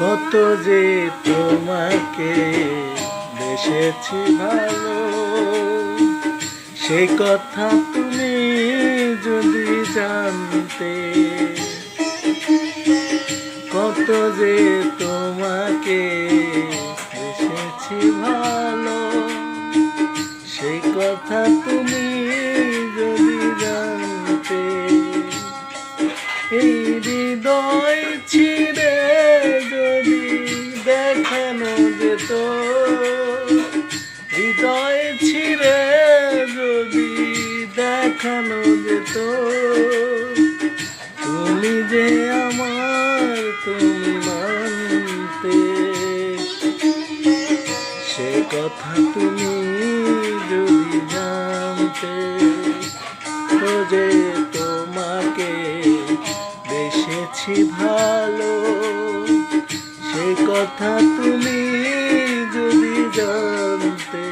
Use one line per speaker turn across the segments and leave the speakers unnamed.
কত যে তোমাকে বেসেছি ভালো সেই কথা তুমি যদি জানতে, কত যে তোমাকে বেসেছি ভালো সেই কথা তুমি যদি জানতে, এই হৃদয় হৃদয় ছিঁড়ে যদি দেখানো যেত, তুমি যে আমার তুমি মানতে। সে কথা তুমি যদি জানতে যে তোমাকে বেসেছি ভালো। সে কথা তুমি জানতে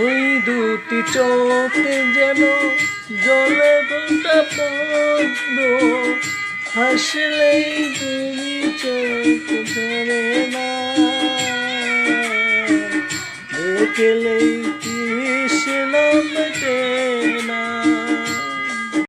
ওই দুটি চোখ যেন জলে ভোটা পদ্ম হাসলেই তুমি চোখ ধরে না। দেখলেই